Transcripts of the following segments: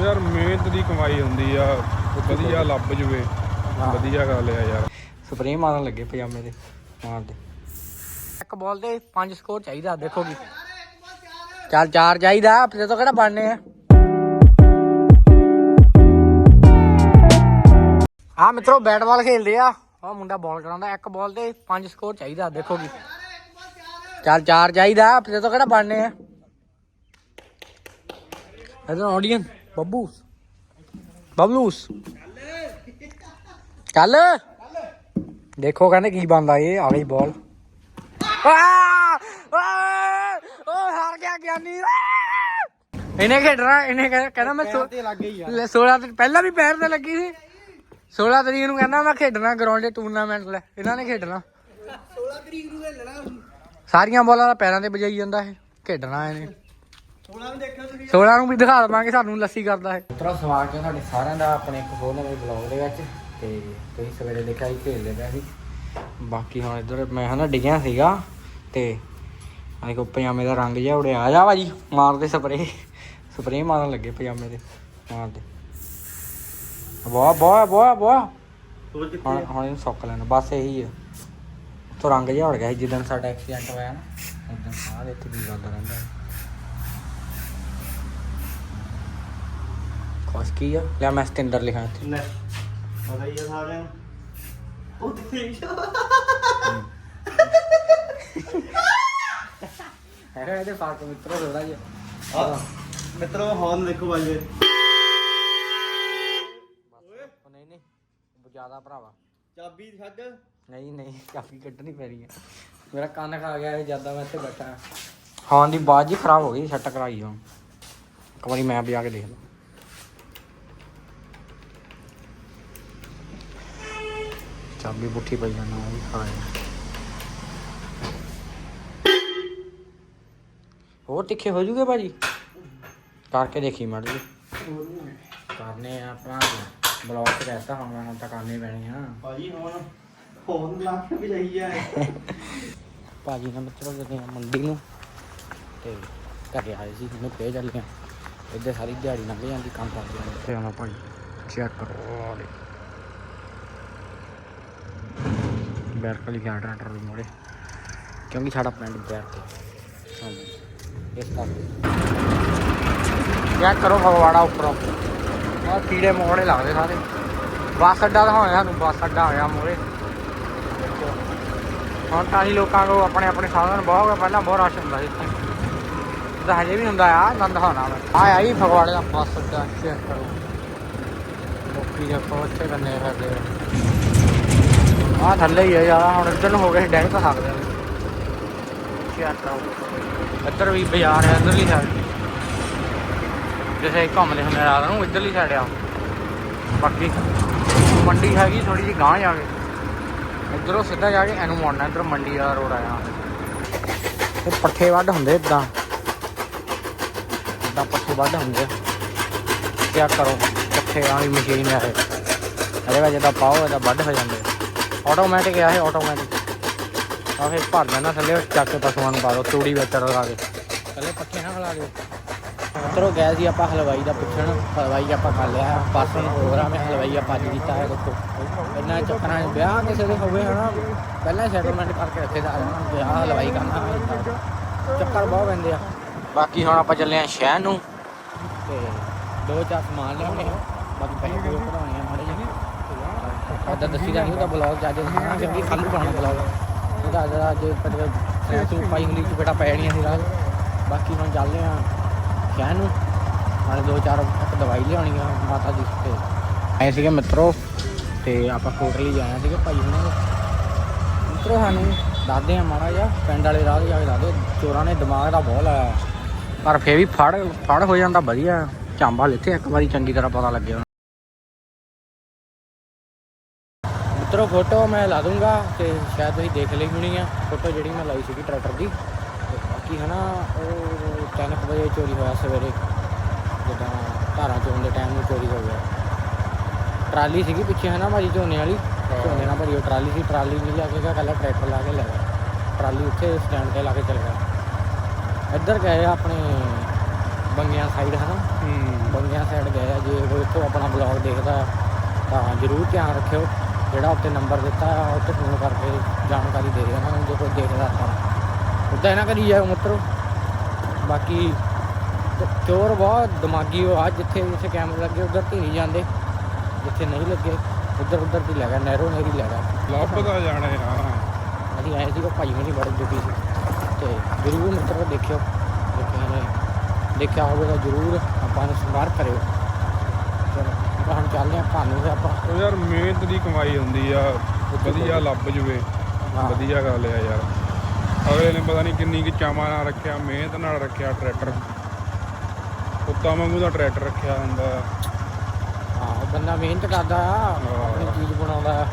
ਉਹ ਯਾਰ ਮਿਹਨਤ ਦੀ ਕਮਾਈ ਹੁੰਦੀ ਆ। ਵਧੀਆ ਲੱਭ ਜਵੇ। ਵਧੀਆ ਗੱਲ ਆ ਯਾਰ। ਸਪਰੇਅ ਮਾਰਨ ਲੱਗੇ ਪਜਾਮੇ ਦੇ ਮਾਰਦੇ ਇੱਕ ਬਾਲ ਦੇ ਪੰਜ ਸਕੋਰ ਚਾਹੀਦਾ ਦੇਖੋ ਕੀ। ਚੱਲ ਚਾਰ ਚਾਹੀਦਾ ਫਿਰ ਤੋਂ ਕਿਹੜਾ ਬਣਨੇ ਆ? ਆ ਮਿੱਤਰੋ ਬੈਟਬਾਲ ਖੇਡਦੇ ਆ। ਆ ਮੁੰਡਾ ਬਾਲ ਕਰਾਉਂਦਾ ਇੱਕ ਬਾਲ ਤੇ ਪੰਜ ਸਕੋਰ ਚਾਹੀਦਾ ਦੇਖੋ ਕੀ। ਚੱਲ ਚਾਰ ਚਾਹੀਦਾ ਫਿਰ ਤੋਂ ਕਿਹੜਾ ਬਣਨੇ ਆ? ਇਧਰ ਆਡੀਅנס ਬੱਬੂ ਬਬਲੂਸ ਚੱਲ ਦੇਖੋ ਕਹਿੰਦੇ ਕੀ ਬੰਦਾ ਇਹ ਆ ਗਈ ਬਾਲ ਓ ਹਾਰ ਗਿਆ ਗਿਆਨੀ ਇਹਨੇ ਖੇਡਣਾ ਇਹਨੇ ਕਹਿ- ਕਹਿੰਦਾ ਮੈਂ ਲੈ 16 ਤੇ ਪਹਿਲਾਂ ਵੀ ਪੈਰ ਤੇ ਲੱਗੀ ਸੀ 16 ਤਰੀਕ ਨੂੰ ਕਹਿੰਦਾ ਮੈਂ ਖੇਡਣਾ ਗਰਾਊਂਡ 'ਚ ਟੂਰਨਾਮੈਂਟ ਲੈ ਇਹਨਾਂ ਨੇ ਖੇਡਣਾ 16 ਤਰੀਕ ਨੂੰ ਖੇਡਣਾ ਸਾਰੀਆਂ ਬਾਲਾਂ ਦਾ ਪੈਰਾਂ ਤੇ ਵਜਾਈ ਜਾਂਦਾ ਇਹ। ਖੇਡਣਾ ਇਹਨੇ। 16 ਨੂੰ ਦੇਖਿਓ ਤੁਸੀਂ। 16 ਨੂੰ ਵੀ ਦਿਖਾ ਦਵਾਂਗੇ ਸਾਨੂੰ ਲੱਸੀ ਕਰਦਾ ਹੈ ਉਤਰਾ ਸਵਾਗਤ ਹੈ ਤੁਹਾਡੇ ਸਾਰਿਆਂ ਦਾ ਆਪਣੇ ਇੱਕ ਹੋਰ ਨਵੇਂ ਬਲੌਗ ਦੇ ਵਿੱਚ ਤੇ ਤੁਸੀਂ ਸਵੇਰੇ ਦੇਖਿਆ ਸੀ ਖੇਡਦੇ ਪਏ ਸੀ। ਬਾਕੀ ਹੁਣ ਇੱਧਰ ਮੈਂ ਹਨਾ ਡਿੱਗਿਆ ਸੀਗਾ ਤੇ ਆ ਦੇਖੋ ਪਜਾਮੇ ਦਾ ਰੰਗ ਜਿਹਾ ਉੜਿਆ ਆ ਜਾ ਭਾਜੀ ਮਾਰਦੇ ਸਪਰੇ ਸਪਰੇ ਮਾਰਨ ਲੱਗੇ ਪਜਾਮੇ ਦੇ ਮਾਰਦੇ। ਵਾਹ ਵਾਹ ਵਾਹ ਵਾਹ। ਹੁਣ ਹੁਣ ਇਹਨੂੰ ਸੁੱਕ ਲੈਣਾ ਬਸ ਇਹੀ ਹੈ ਤੋਂ ਰੰਗ ਜਿਹਾ ਉੜ ਗਿਆ ਸੀ ਜਿੱਦਣ ਸਾਡਾ ਐਕਸੀਡੈਂਟ ਹੋਇਆ ਨਾ ਉਦੋਂ ਆਹ ਇੱਥੇ ਕੀ ਕਰਦਾ ਰਹਿੰਦਾ। ਖੁਸ਼ ਕੀ ਆ? ਲਿਆ ਮੈਂ ਸਟੈਂਡਰ ਲਿਖਾਂ ਇੱਥੇ। ਪਤਾ ਹੀ ਆ ਸਾਰਿਆਂ ਨੂੰ। ਉਹ ਦੇਖ ਹੈਗਾ ਇਹਦੇ ਫ਼ਰਕ ਮਿੱਤਰੋ ਥੋੜਾ ਜਿਹਾ ਆ। ਮਿੱਤਰੋ ਹੌਰਨ ਦੇਖੋ ਬਾਜੇ ਉਹ ਨਹੀਂ ਨਹੀਂ ਜ਼ਿਆਦਾ ਭਰਾਵਾ। ਚਾਬੀ ਛੱਡ। ਨਹੀਂ ਨਹੀਂ ਕਾਫੀ ਕੱਢਣੀ ਪੈ ਰਹੀ ਹੈ ਮੇਰਾ ਕੰਨ ਖਾ ਗਿਆ ਇਹ ਜ਼ਿਆਦਾ ਮੈਂ ਇੱਥੇ ਬੈਠਾ। ਹਾਂ ਦੀ ਬਾਜ ਜੀ ਖਰਾਬ ਹੋ ਗਈ ਸੈੱਟ ਕਰਾਈ ਹਾਂ ਇੱਕ ਵਾਰੀ ਮੈਂ ਵਜਾ ਕੇ ਦੇਖ ਲਾਂ। ਚਾਬੀ ਪੁੱਠੀ ਪਈ ਜਾਣਾ ਉਹ ਵੀ ਖਾ ਹੋਰ ਤਿੱਖੇ ਹੋ ਜੂਗੇ ਭਾਜੀ? ਕਰਕੇ ਦੇਖੀ ਮੜ ਜੀ। ਕਰਨੇ ਆ ਆਪਣਾ ਬਲੌਗ ਤੇ ਰਹਿਤਾ ਹੁਣ ਮੈਂ ਹੁਣ ਤਾਂ ਕਰਨੇ ਪੈਣੇ ਆ। ਭਾਜੀ ਹੁਣ ਹੌਰਨ ਲਾ ਕੇ ਵੀ ਜਾਈ ਆ। ਭਾਜੀ ਨਾਲ ਮਿੱਤਰੋ ਆ ਮੰਡੀ ਨੂੰ ਤੇ ਘਰੇ ਆਏ ਸੀ ਇਹਨੂੰ ਪੇ ਚੱਲ ਗਿਆ ਇੱਧਰ ਸਾਰੀ ਦਿਹਾੜੀ ਲੰਘ ਜਾਂਦੀ ਕੰਮ ਕਰਦੇ ਆ ਤੇ ਆਣਾ ਭਾਈ ਚੈੱਕ ਕਰੋ ਆਹ ਦੇ ਬੈਰਕਲੀ ਟਰੈਕਟਰ ਦੇ ਮੋੜੇ। ਕਿਉਂਕਿ ਸਾਡਾ ਪਿੰਡ ਬੈਰ ਹਾਂਜੀ ਇਸ ਕਰਕੇ ਚੈੱਕ ਕਰੋ ਫਗਵਾੜਾ ਉੱਪਰੋਂ। ਆਹ ਕੀੜੇ ਮੋੜੇ ਲੱਗਦੇ ਸਾਰੇ। ਬੱਸ ਅੱਡਾ ਦਿਖਾਉਣਾ ਸਾਨੂੰ, ਬੱਸ ਅੱਡਾ ਆਇਆ ਮੋਰੇ ਹੁਣ ਤਾਂ ਹੀ ਲੋਕਾਂ ਕੋਲ ਆਪਣੇ ਆਪਣੇ ਸਾਧਨ ਬਹੁਤ ਹੋ ਪਹਿਲਾਂ ਬਹੁਤ ਰਸ਼ ਹੁੰਦਾ ਸੀ ਇੱਥੇ। ਤਾਂ ਹਜੇ ਵੀ ਹੁੰਦਾ ਆ ਨੰਦ ਹੋਣਾ ਆ ਆਈ ਫਗਵਾੜੇ ਦਾ ਬੱਸ ਅੱਡਾ, ਚੈੱਕ ਕਰੋ। ਲੋਕੀ ਦੇ ਪਹੁੰਚੇ ਕਰਨੇ ਫਿਰਦੇ ਆ ਥੱਲੇ ਹੀ ਆ ਯਾਰ, ਹੁਣ ਇੱਧਰ ਨੂੰ ਹੋ ਗਏ ਡੈਗ ਤਾਂ ਸਕਦੇ ਨੇ ਇੱਧਰ ਵੀ ਬਾਜ਼ਾਰ ਹੈ ਇੱਧਰਲੀ ਸਾਈਡ ਜਿਵੇਂ ਘੁੰਮਦੇ ਹੁੰਦੇ ਰਾਤ ਨੂੰ, ਇੱਧਰਲੀ ਸਾਈਡ ਆ। ਬਾਕੀ ਮੰਡੀ ਹੈਗੀ ਥੋੜੀ ਜਿਹੀ ਗਾਂਹ ਜਾ ਕੇ। ਇੱਧਰੋਂ ਸਿੱਧਾ ਜਾ ਕੇ ਇਹਨੂੰ ਮੋੜਨਾ, ਇੱਧਰ ਮੰਡੀ ਵਾਲਾ ਰੋਡ ਆਇਆ। ਇਹ ਪੱਠੇ ਵੱਢ ਹੁੰਦੇ ਇਦਾਂ ਇਦਾਂ ਪੱਠੇ ਵੱਢ ਹੁੰਦੇ ਕਿਆ ਕਰੋ, ਪੱਠੇ ਵਾਲੀ ਮਸ਼ੀਨ ਹੈ ਇਹ। ਇਹਦੇ ਵਿੱਚ ਇਦਾਂ ਪਾਓ, ਇਹਦਾ ਵੱਢ ਹੋ ਜਾਂਦੇ ਆਟੋਮੈਟਿਕ ਆ ਇਹ ਆਟੋਮੈਟਿਕ ਆ ਫਿਰ ਭਰ ਲੈਣਾ ਥੱਲੇ ਚੱਕ ਕੇ ਪਸ਼ੂਆਂ ਨੂੰ ਪਾ ਦੋ ਤੂੜੀ ਵਿੱਚ ਲਗਾ ਕੇ। ਥੱਲੇ ਪੱਠੇ ਨਾ ਖਲਾ ਦਿਓ। ਉੱਧਰੋਂ ਗਏ ਸੀ ਆਪਾਂ ਹਲਵਾਈ ਦਾ ਪੁੱਛਣ ਹਲਵਾਈ ਆਪਾਂ ਕਰ ਲਿਆ ਪਾਸਨ ਪ੍ਰੋਗਰਾਮ ਹੈ ਹਲਵਾਈ ਆਪਾਂ ਅੱਜ ਕੀਤਾ ਹੈ ਦੇਖੋ। ਇੰਨਾ ਚੱਕਰਾਂ ਵਿਆਹ ਕਿਸੇ ਦੇ ਹੋਵੇ ਹਨਾ? ਪਹਿਲਾਂ ਸੈਟਲਮੈਂਟ ਕਰਕੇ ਰੱਖੇ ਦਾ ਵਿਆਹ ਹਲਵਾਈ ਕਰਨਾ ਚੱਕਰ ਬਹੁਤ ਪੈਂਦੇ ਆ। ਬਾਕੀ ਹੁਣ ਆਪਾਂ ਚੱਲੇ ਆ ਸ਼ਹਿਰ ਨੂੰ। ਤੇ ਦੋ ਚਾਰ ਸਮਾਨ ਲਿਆਉਣੇ ਬਾਕੀ ਪੈਸੇ ਕਢਾਉਣੇ ਆ। ਉਹਦਾ ਦੱਸੀ ਦਾ ਨਹੀਂ ਉਹਦਾ ਬਲੌਗ ਜਾ ਕੇ ਦਿਖਾਉਣਾ ਕਿਉਂਕਿ ਕੱਲ੍ਹ ਨੂੰ ਪਾਉਣਾ ਬਲੌਗ ਉਹਦਾ ਅੱਜ ਅੱਜ ਪਤਾ ਸੂ ਪਾਈ ਹੁੰਦੀ ਸੀ ਬੇਟਾ ਪੈਣੀਆਂ ਸੀ ਰਾਤ ਬਾਕੀ ਹੁਣ ਚੱਲਦੇ ਆ ਸ਼ਹਿਰ ਨੂੰ। ਨਾਲੇ ਦੋ ਚਾਰ ਇੱਕ ਦਵਾਈ ਲਿਆਉਣੀ ਆ ਮਾਤਾ ਜੀ ਤੇ ਆਏ ਸੀਗੇ ਮਿੱਤਰੋ, ਤੇ ਆਪਾਂ ਕੋਟਲੀ ਜਾਣਾ ਸੀਗੇ ਭਾਈ ਹੁਣਾਂ ਦੇ ਮਿੱਤਰੋ ਸਾਨੂੰ ਦੱਸਦੇ ਆ ਮਾੜਾ ਜਿਹਾ, ਪਿੰਡ ਵਾਲੇ ਰਾਹ ਜਾ ਕੇ ਦੱਸਦੇ ਚੋਰਾਂ ਨੇ ਦਿਮਾਗ ਦਾ ਬਹੁਤ ਲਾਇਆ। ਪਰ ਫੇਰ ਵੀ ਫੜ ਫੜ ਹੋ ਜਾਂਦਾ ਵਧੀਆ। ਚਾਂਬਾ ਲਿੱਥੇ ਇੱਕ ਵਾਰੀ ਚੰਗੀ ਤਰ੍ਹਾਂ ਪਤਾ ਲੱਗਿਆ। ਮਿੱਤਰੋ ਫੋਟੋ ਮੈਂ ਲਾ ਦੂੰਗਾ ਤੇ ਸ਼ਾਇਦ ਤੁਸੀਂ ਦੇਖ ਲਈ ਹੋਣੀ ਆ। ਫੋਟੋ ਜਿਹੜੀ ਮੈਂ ਲਾਈ ਸੀਗੀ ਟਰੈਕਟਰ ਦੀ। ਬਾਕੀ ਹਨਾ ਉਹ 3 ਵਜੇ ਚੋਰੀ ਹੋਇਆ ਸਵੇਰੇ। ਜਿੱਦਾਂ ਧਾਰਾਂ ਚੋਣ ਦੇ ਟਾਈਮ ਨੂੰ ਚੋਰੀ ਹੋ ਗਿਆ। ਟਰਾਲੀ ਸੀਗੀ ਪਿੱਛੇ ਹਨਾ ਭਾਜੀ ਝੋਨੇ ਵਾਲੀ। ਝੋਨੇ ਨਾਲ ਭਰੀ ਉਹ ਟਰਾਲੀ ਸੀ। ਟਰਾਲੀ ਨਹੀਂ ਲਿਆ ਕੇ ਗਿਆ ਕੱਲਾ ਟਰੈਕਟਰ ਲਾ ਕੇ ਲੈ ਗਿਆ। ਟਰਾਲੀ ਉੱਥੇ ਸਟੈਂਡ ਤੇ ਲਾ ਕੇ ਚਲ ਗਿਆ। ਇੱਧਰ ਗਏ ਆਪਣੇ ਬੰਗਿਆਂ ਸਾਈਡ ਹਨਾ। ਬੰਗਿਆਂ ਸਾਈਡ ਗਏ ਆ। ਜੇ ਕੋਈ ਇੱਥੋਂ ਆਪਣਾ ਬਲੌਗ ਦੇਖਦਾ ਤਾਂ ਜ਼ਰੂਰ ਧਿਆਨ ਰੱਖਿਓ। ਜਿਹੜਾ ਉੱਤੇ ਨੰਬਰ ਦਿੱਤਾ ਉੱਤੇ ਫੋਨ ਕਰਕੇ ਜਾਣਕਾਰੀ ਦੇ ਦੇਣਾ ਉਹਨਾਂ ਨੂੰ ਜੇ ਕੋਈ ਦੇਖਦਾ ਤਾਂ। ਉੱਦਾਂ ਨਾ ਕਰੀ ਜਾਓ ਮਿੱਤਰੋ। ਬਾਕੀ ਚੋਰ ਬਹੁਤ ਦਿਮਾਗੀ ਉਹ ਆ ਜਿੱਥੇ ਜਿੱਥੇ ਕੈਮਰੇ ਲੱਗੇ ਉਧਰ ਤੇ ਨਹੀਂ ਜਾਂਦੇ। ਜਿੱਥੇ ਨਹੀਂ ਲੱਗੇ ਉਧਰ ਉਧਰ ਤੇ ਲੈ ਗਿਆ ਨਹਿਰੋ ਨਹਿਰੀ ਲੈ ਗਿਆ। ਲੱਭਦਾ ਜਾਣੇ ਆ। ਅਸੀਂ ਆਏ ਸੀ ਉਹ ਭਾਈ ਮੇਰੀ ਬੜੀ ਦੁਖੀ ਸੀ। ਤੇ ਜ਼ਰੂਰ ਮਿੱਤਰੋ ਦੇਖਿਓ ਦੇਖਿਆ ਹੋਵੇ ਤਾਂ ਜ਼ਰੂਰ ਆਪਾਂ ਨੂੰ ਸੰਪਰਕ ਕਰਿਓ। ਚਲੋ। ਆਪਾਂ ਹੁਣ ਚੱਲਦੇ ਹਾਂ ਭਾਨੂੰ ਤੇ ਆਪਾਂ। ਉਹ ਯਾਰ ਮਿਹਨਤ ਦੀ ਕਮਾਈ ਹੁੰਦੀ ਆ ਵਧੀਆ ਲੱਭ ਜਵੇ। ਵਧੀਆ ਗੱਲ ਆ ਯਾਰ। ਅਗਲੇ ਨੇ ਪਤਾ ਨਹੀਂ ਕਿੰਨੀ ਕਿ ਚਾਵਾਂ ਨਾਲ ਰੱਖਿਆ ਮਿਹਨਤ ਨਾਲ ਰੱਖਿਆ ਟਰੈਕਟਰ। ਕੁੱਤਾ ਵਾਂਗੂ ਦਾ ਟਰੈਕਟਰ ਰੱਖਿਆ ਹੁੰਦਾ। ਹਾਂ ਉਹ ਬੰਦਾ ਮਿਹਨਤ ਕਰਦਾ ਆ ਆਪਣੀ ਚੀਜ਼ ਬਣਾਉਂਦਾ। ਆ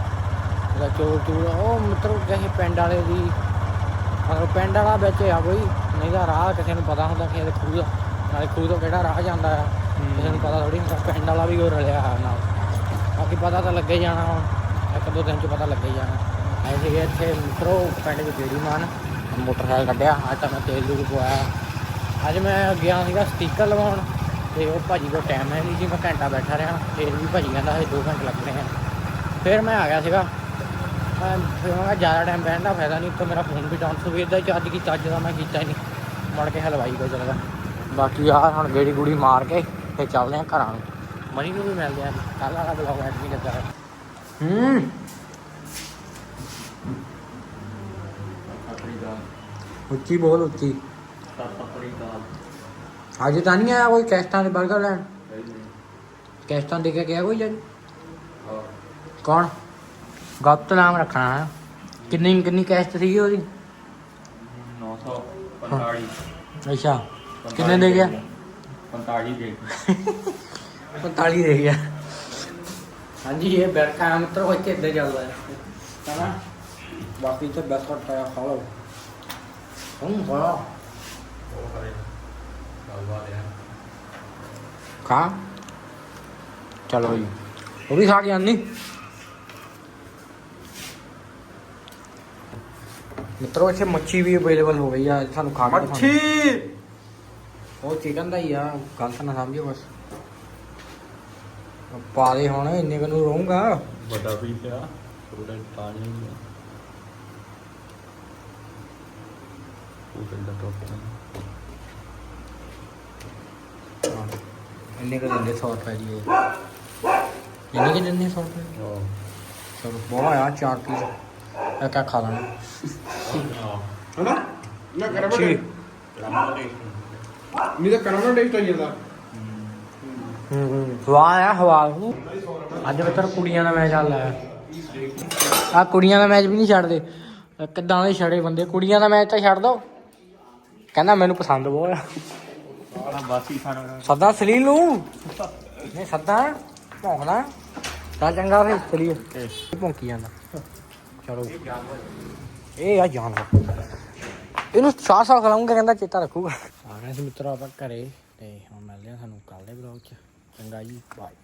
ਉਹਦਾ ਚੋਰ ਚੋਰ ਉਹ ਮਿੱਤਰੋ ਕਿਸੇ ਪਿੰਡ ਵਾਲੇ ਦੀ ਮਤਲਬ ਪਿੰਡ ਵਾਲਾ ਵਿੱਚ ਆ ਕੋਈ ਨਹੀਂ ਤਾਂ ਰਾਹ ਕਿਸੇ ਨੂੰ ਪਤਾ ਹੁੰਦਾ ਦੇ ਖੂਹ ਦਾ ਨਾਲੇ ਖੂਹ ਤੋਂ ਕਿਹੜਾ ਰਾਹ ਜਾਂਦਾ ਆ। ਕਿਸੇ ਨੂੰ ਪਤਾ ਥੋੜੀ ਹੁੰਦਾ, ਪਿੰਡ ਵਾਲਾ ਵੀ ਉਹ ਰਲਿਆ ਆ ਨਾਲ। ਬਾਕੀ ਪਤਾ ਤਾਂ ਲੱਗੇ ਜਾਣਾ ਹੁਣ, ਇੱਕ ਦੋ ਦਿਨ ਚ ਪਤਾ ਲੱਗੇ ਹੀ ਜਾਣਾ। ਐ ਸੀਗੇ ਇੱਥੇ ਮਿੱਤਰੋ, ਪਿੰਡ ਵਿੱਚ ਜਿਹੜੀ ਮਾਨ ਮੋਟਰਸਾਈਕਲ ਕੱਢਿਆ ਅੱਜ ਤਾਂ ਮੈਂ ਤੇਲ ਵੀ ਪਵਾਇਆ। ਅੱਜ ਮੈਂ ਗਿਆ ਸੀਗਾ ਸਟੀਕਰ ਲਵਾਉਣ, ਤੇ ਉਹ ਭਾਜੀ ਕੋਲ ਟਾਈਮ ਹੈ ਨਹੀਂ ਜੀ, ਮੈਂ ਘੰਟਾ ਬੈਠਾ ਰਿਹਾ ਫਿਰ ਵੀ ਭਾਜੀ ਕਹਿੰਦਾ ਹਜੇ 2 ਘੰਟੇ ਲੱਗਣੇ ਆ। ਫਿਰ ਮੈਂ ਆ ਗਿਆ ਸੀਗਾ। ਮੈਂ ਫਿਰ ਮੈਂ ਜ਼ਿਆਦਾ ਟਾਈਮ ਬਹਿਣ ਦਾ ਫਾਇਦਾ ਨਹੀਂ ਉੱਤੋਂ ਮੇਰਾ ਫੋਨ ਵੀ ਡਾਊਨ ਸਵੇਰ ਦਾ ਚਾਰਜ ਕੀਤਾ, ਅੱਜ ਦਾ ਮੈਂ ਕੀਤਾ ਹੀ ਨਹੀਂ ਮੁੜ ਕੇ ਹਲਵਾਈ ਕੋਲ ਚਲ ਗਿਆ। ਬਾਕੀ ਯਾਰ ਹੁਣ ਗੇੜੀ ਗੂੜੀ ਮਾਰ ਕੇ ਫਿਰ ਚੱਲਦੇ ਆ ਘਰਾਂ ਨੂੰ। ਮਨੀ ਨੂੰ ਵੀ ਮਿਲਦੇ ਆ ਕੱਲ ਵਾਲਾ ਬਲੌਗ ਐਡ ਨਹੀਂ ਲੱਗਾ। ਹੂੰ। ਉੱਚੀ ਬੋਲ ਉੱਚੀ। ਅੱਜ ਤਾਂ ਨਹੀਂ ਆਇਆ ਕੋਈ ਕੈਸਟਾਂ ਦੇ ਬਰਗਰ ਲੈਣ? ਕੈਸਟਾਂ ਦੇ ਕੇ ਗਿਆ ਕੋਈ ਜਦ ਕੌਣ? ਗੁਪਤ ਨਾਮ ਰੱਖਣਾ ਹੈ। ਕਿੰਨੀ ਕਿੰਨੀ ਕੈਸਟ ਸੀਗੀ ਉਹਦੀ? 945 ਅੱਛਾ। ਕਿੰਨੇ ਦੇ ਗਿਆ। 45 ਦੇ 45 ਦੇ ਗਿਆ। ਹਾਂਜੀ ਇਹ ਬੈਠਾ ਹੈ ਮਿੱਤਰੋ ਇੱਥੇ ਇੱਦਾਂ ਚੱਲਦਾ ਹੈ? ਹਨਾ? ਬਾਕੀ ਤੇ ਬਿਸਕਟ ਪਾਇਆ ਖਾ ਲਓ। ਹੂੰ ਖਾ ਖਾ। ਚਲੋ ਜੀ ਉਹ ਵੀ ਖਾ ਕੇ ਆਨੀ। ਮਿੱਤਰੋ ਇੱਥੇ ਮੱਛੀ ਵੀ ਅਵੇਲੇਬਲ ਹੋ ਗਈ ਆ ਸਾਨੂੰ ਖਾ ਕੇ ਦਿਖਾਉਣੀ। ਉਹ ਚਿਕਨ ਦਾ ਹੀ ਆ ਗਲਤ ਨਾ ਸਮਝਿਓ ਬਸ। ਪਾ ਦੇ ਹੁਣ ਇੰਨੇ ਕੁ ਨੂੰ ਰਹੂੰਗਾ। ਵੱਡਾ ਪੀਸ ਆ ਥੋੜਾ ਪਾਣੀ ਨਹੀਂ ਉਹ ਕਹਿੰਦਾ ਟੋਪ ਇੰਨੇ ਕੁ ਦਿੰਦੇ 100 ਰੁਪਏ ਜੀ ਇਹ ਇੰਨੇ ਕੁ ਦਿੰਦੇ 100 ਰੁਪਏ? ਹਾਂ ਚਲੋ ਬਹੁਤ ਆ ਚਾਰ ਪੀਸ। ਇੱਕ ਇੱਕ ਖਾ ਲੈਣਾ ਹਨਾ? ਨਾ ਕਰਮ ਜੀ ਨਹੀਂ ਤਾਂ ਕਰਮ ਟੇਸਟ ਆਈ ਜਾਂਦਾ। ਹੂੰ ਹੂੰ। ਸਵਾਦ ਆ ਸਵਾਦ ਅੱਜ ਮਿੱਤਰ ਕੁੜੀਆਂ ਦਾ ਮੈਚ ਚੱਲ ਰਿਹਾ ਆ ਕੁੜੀਆਂ ਦਾ ਮੈਚ ਵੀ ਨਹੀਂ ਛੱਡਦੇ। ਇਹ ਕਿੱਦਾਂ ਦੇ ਛੜੇ ਬੰਦੇ। ਕੁੜੀਆਂ ਦਾ ਮੈਚ ਤਾਂ ਛੱਡ ਦੋ। ਕਹਿੰਦਾ ਮੈਨੂੰ ਪਸੰਦ ਬਹੁਤ ਆ। ਆ ਬਾਸੀ ਖਾਣਾ। ਸੱਦਾ ਸਲੀਲ ਨੂੰ। ਨਹੀਂ ਸੱਦਾ। ਭੌਂਕਦਾ ਚੱਲ ਚੰਗਾ ਫਿਰ ਚਲੀਏ ਭੌਂਕੀ ਜਾਂਦਾ। ਚਲੋ। ਇਹ ਆ ਜਾਨ ਇਹਨੂੰ ਚਾਰ ਸਾਲ ਖਲਾਉਂਗਾ ਕਹਿੰਦਾ ਚੇਤਾ ਰੱਖੂਗਾ। ਆ ਗਏ ਸੀ ਮਿੱਤਰੋ ਆਪਾਂ ਘਰੇ ਤੇ ਹੁਣ ਮਿਲਦੇ ਆ ਸਾਨੂੰ ਕੱਲ ਦੇ ਬਲੌਗ ਚ। ਚੰਗਾ ਜੀ ਬਾਏ